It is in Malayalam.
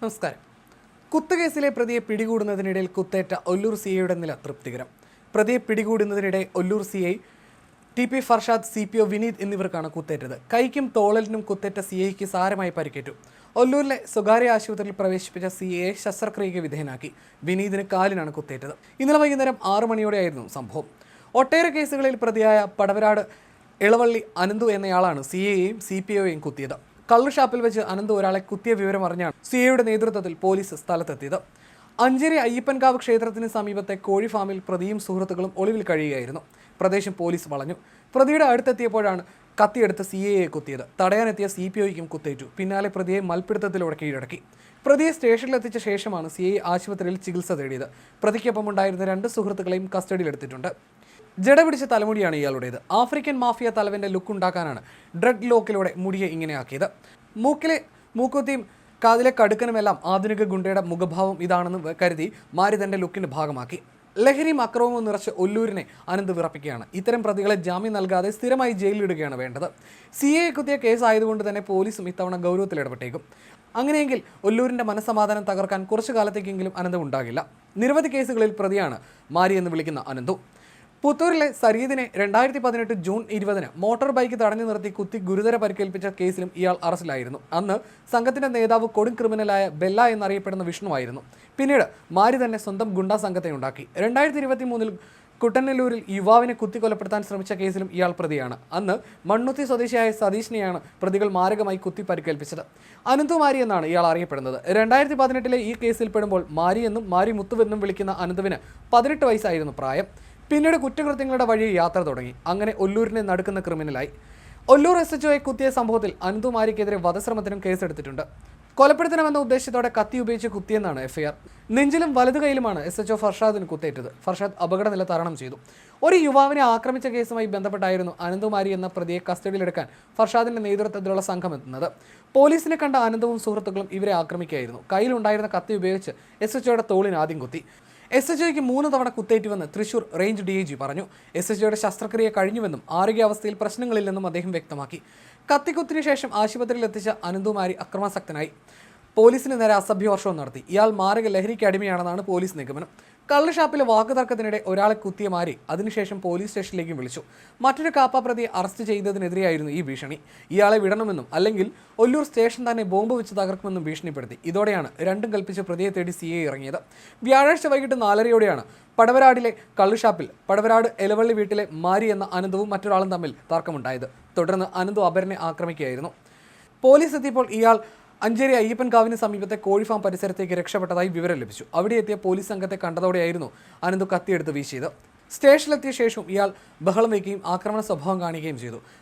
നമസ്കാരം. കുത്തുകേസിലെ പ്രതിയെ പിടികൂടുന്നതിനിടയിൽ കുത്തേറ്റ ഒല്ലൂർ സി ഐയുടെ നില തൃപ്തികരം. പ്രതിയെ പിടികൂടുന്നതിനിടെ Ollur C I T P Farshad C P O Vineeth എന്നിവർക്കാണ് കുത്തേറ്റത്. കൈക്കും തോളലിനും കുത്തേറ്റ സി ഐക്ക് സാരമായി പരിക്കേറ്റു. ഒല്ലൂരിലെ സ്വകാര്യ ആശുപത്രിയിൽ പ്രവേശിപ്പിച്ച സി എയെ ശസ്ത്രക്രിയയ്ക്ക് വിധേയനാക്കി. വിനീതിന് കാലിനാണ് കുത്തേറ്റത്. ഇന്നലെ വൈകുന്നേരം ആറു മണിയോടെയായിരുന്നു സംഭവം. ഒട്ടേറെ കേസുകളിൽ പ്രതിയായ പടവരാട് ഇളവള്ളി അനന്തു എന്നയാളാണ് സി എയെയും സി പി ഒയെയും കുത്തിയത്. കള്ളുഷാപ്പിൽ വെച്ച് അനന്ത് ഒരാളെ കുത്തിയ വിവരം അറിഞ്ഞാണ് സി എയുടെ നേതൃത്വത്തിൽ പോലീസ് സ്ഥലത്തെത്തിയത്. അഞ്ചേരി അയ്യപ്പൻകാവ് ക്ഷേത്രത്തിന് സമീപത്തെ കോഴി ഫാമിൽ പ്രതിയും സുഹൃത്തുക്കളും ഒളിവിൽ കഴിയുകയായിരുന്നു. പ്രദേശം പോലീസ് വളഞ്ഞു. പ്രതിയുടെ അടുത്തെത്തിയപ്പോഴാണ് കത്തിയെടുത്ത് സി എയെ കുത്തിയത്. തടയാനെത്തിയ സി പി ഒയ്ക്കും കുത്തേറ്റു. പിന്നാലെ പ്രതിയെ മൽപ്പിടുത്തത്തിലൂടെ കീഴടക്കി. പ്രതിയെ സ്റ്റേഷനിലെത്തിച്ച ശേഷമാണ് സി ഐ ആശുപത്രിയിൽ ചികിത്സ തേടിയത്. പ്രതിക്കൊപ്പം ഉണ്ടായിരുന്ന രണ്ട് സുഹൃത്തുക്കളെയും കസ്റ്റഡിയിലെടുത്തിട്ടുണ്ട്. ജട പിടിച്ച തലമുടിയാണ് ഇയാളുടേത്. ആഫ്രിക്കൻ മാഫിയ തലവന്റെ ലുക്ക് ഉണ്ടാക്കാനാണ് ഡ്രഗ് ലോക്കിലൂടെ മുടിയെ ഇങ്ങനെയാക്കിയത്. മൂക്കിലെ മൂക്കുത്തിയും കാതിലെ കടുക്കനുമെല്ലാം ആധുനിക ഗുണ്ടയുടെ മുഖഭാവം ഇതാണെന്ന് കരുതി മാരി തന്റെ ലുക്കിന്റെ ഭാഗമാക്കി. ലഹരിയും അക്രമവും നിറച്ച് ഒല്ലൂരിനെ അനന്ത് വിറപ്പിക്കുകയാണ്. ഇത്തരം പ്രതികളെ ജാമ്യം നൽകാതെ സ്ഥിരമായി ജയിലിലിടുകയാണ് വേണ്ടത്. സി എ കുത്തിയ കേസായതുകൊണ്ട് തന്നെ പോലീസും ഇത്തവണ ഗൗരവത്തിൽ ഇടപെട്ടേക്കും. അങ്ങനെയെങ്കിൽ ഒല്ലൂരിന്റെ മനസ്സമാധാനം തകർക്കാൻ കുറച്ചു കാലത്തേക്കെങ്കിലും അനന്തം ഉണ്ടാകില്ല. നിരവധി കേസുകളിൽ പ്രതിയാണ് മാരി എന്ന് വിളിക്കുന്ന അനന്തു. പുത്തൂരിലെ സരീദിനെ രണ്ടായിരത്തി പതിനെട്ട് ജൂൺ ഇരുപതിന് മോട്ടോർ ബൈക്ക് തടഞ്ഞു നിർത്തി കുത്തി ഗുരുതര പരിക്കേൽപ്പിച്ച കേസിലും ഇയാൾ അറസ്റ്റിലായിരുന്നു. അന്ന് സംഘത്തിന്റെ നേതാവ് കൊടും ക്രിമിനലായ ബെല്ല എന്നറിയപ്പെടുന്ന വിഷ്ണുവായിരുന്നു. പിന്നീട് മാരി തന്നെ സ്വന്തം ഗുണ്ടാ സംഘത്തെ ഉണ്ടാക്കി. രണ്ടായിരത്തി ഇരുപത്തി മൂന്നിൽ കുട്ടനല്ലൂരിൽ യുവാവിനെ കുത്തിക്കൊലപ്പെടുത്താൻ ശ്രമിച്ച കേസിലും ഇയാൾ പ്രതിയാണ്. അന്ന് മണ്ണുത്തി സ്വദേശിയായ സതീഷിനെയാണ് പ്രതികൾ മാരകമായി കുത്തി പരിക്കേൽപ്പിച്ചത്. അനന്തുമാരി എന്നാണ് ഇയാൾ അറിയപ്പെടുന്നത്. രണ്ടായിരത്തി പതിനെട്ടിലെ ഈ കേസിൽ പെടുമ്പോൾ മാരി എന്നും മാരി മുത്തുവെന്നും വിളിക്കുന്ന അനന്തുവിന് പതിനെട്ട് വയസ്സായിരുന്നു പ്രായം. പിന്നീട് കുറ്റകൃത്യങ്ങളുടെ വഴി യാത്ര തുടങ്ങി. അങ്ങനെ ഒല്ലൂരിനെ നടുക്കുന്ന ക്രിമിനലായി. ഒല്ലൂർ എസ് എച്ച് ഒയെ കുത്തിയ സംഭവത്തിൽ അനന്തുമാരിക്കെതിരെ വധശ്രമത്തിനും കേസെടുത്തിട്ടുണ്ട്. കൊലപ്പെടുത്തണമെന്ന ഉദ്ദേശത്തോടെ കത്തി ഉപയോഗിച്ച് കുത്തിയെന്നാണ് എഫ്ഐആർ നെഞ്ചിലും വലതു കൈയിലുമാണ് എസ് എച്ച് ഒ ഫർഷാദിന് കുത്തേറ്റത്. ഫർഷാദ് അപകടനില തരണം ചെയ്തു. ഒരു യുവാവിനെ ആക്രമിച്ച കേസുമായി ബന്ധപ്പെട്ടായിരുന്നു അനന്തുമാരി എന്ന പ്രതിയെ കസ്റ്റഡിയിലെടുക്കാൻ ഫർഷാദിന്റെ നേതൃത്വത്തിലുള്ള സംഘം എത്തുന്നത്. പോലീസിനെ കണ്ട അനന്തവും സുഹൃത്തുക്കളും ഇവരെ ആക്രമിക്കുകയായിരുന്നു. കയ്യിലുണ്ടായിരുന്ന കത്തി ഉപയോഗിച്ച് എസ് എച്ച് ഒയുടെ തോളിന് ആദ്യം കുത്തി. എസ് എച്ച് ഐക്ക് മൂന്ന് തവണ കുത്തേറ്റുവെന്ന് Thrissur range D I G പറഞ്ഞു. എസ് എച്ച് ഐയുടെ ശസ്ത്രക്രിയ കഴിഞ്ഞുവെന്നും ആരോഗ്യാവസ്ഥയിൽ പ്രശ്നങ്ങളില്ലെന്നും അദ്ദേഹം വ്യക്തമാക്കി. കത്തിക്കുത്തിന് ശേഷം ആശുപത്രിയിൽ എത്തിച്ച അനന്തുമാരി അക്രമാസക്തനായി. പോലീസിന് നേരെ അസഭ്യവർഷവും നടത്തി. ഇയാൾ മാരക ലഹരിക്ക് അടിമയാണെന്നാണ് പോലീസ് നിഗമനം. കള്ളുഷാപ്പിലെ വാക്കുതർക്കത്തിനിടെ ഒരാളെ കുത്തിയ മാരി അതിനുശേഷം പോലീസ് സ്റ്റേഷനിലേക്ക് വിളിച്ചു. മറ്റൊരു കാപ്പാപ്രതിയെ അറസ്റ്റ് ചെയ്തതിനെതിരെയായിരുന്നു ഈ ഭീഷണി. ഇയാളെ വിടണമെന്നും അല്ലെങ്കിൽ ഒല്ലൂർ സ്റ്റേഷൻ തന്നെ ബോംബ് വെച്ച് തകർക്കുമെന്നും ഭീഷണിപ്പെടുത്തി. ഇതോടെയാണ് രണ്ടും കൽപ്പിച്ച് പ്രതിയെ തേടി സി എ ഇറങ്ങിയത്. വ്യാഴാഴ്ച വൈകിട്ട് നാലരയോടെയാണ് പടവരാടിലെ കള്ളുഷാപ്പിൽ പടവരാട് എലവള്ളി വീട്ടിലെ മാരി എന്ന അനന്തവും മറ്റൊരാളും തമ്മിൽ തർക്കമുണ്ടായത്. തുടർന്ന് അനന്തു അപരനെ ആക്രമിക്കുകയായിരുന്നു. പോലീസ് എത്തിയപ്പോൾ ഇയാൾ അഞ്ചേരി അയ്യപ്പൻകാവിന് സമീപത്തെ കോഴിഫാം പരിസരത്തേക്ക് രക്ഷപ്പെട്ടതായി വിവരം ലഭിച്ചു. അവിടെ എത്തിയ പോലീസ് സംഘത്തെ കണ്ടതോടെയായിരുന്നു അനന്തു കത്തിയെടുത്ത് വീശിയത്. സ്റ്റേഷനിലെത്തിയ ശേഷം ഇയാൾ ബഹളം വയ്ക്കുകയും ആക്രമണ സ്വഭാവം കാണിക്കുകയും ചെയ്തു.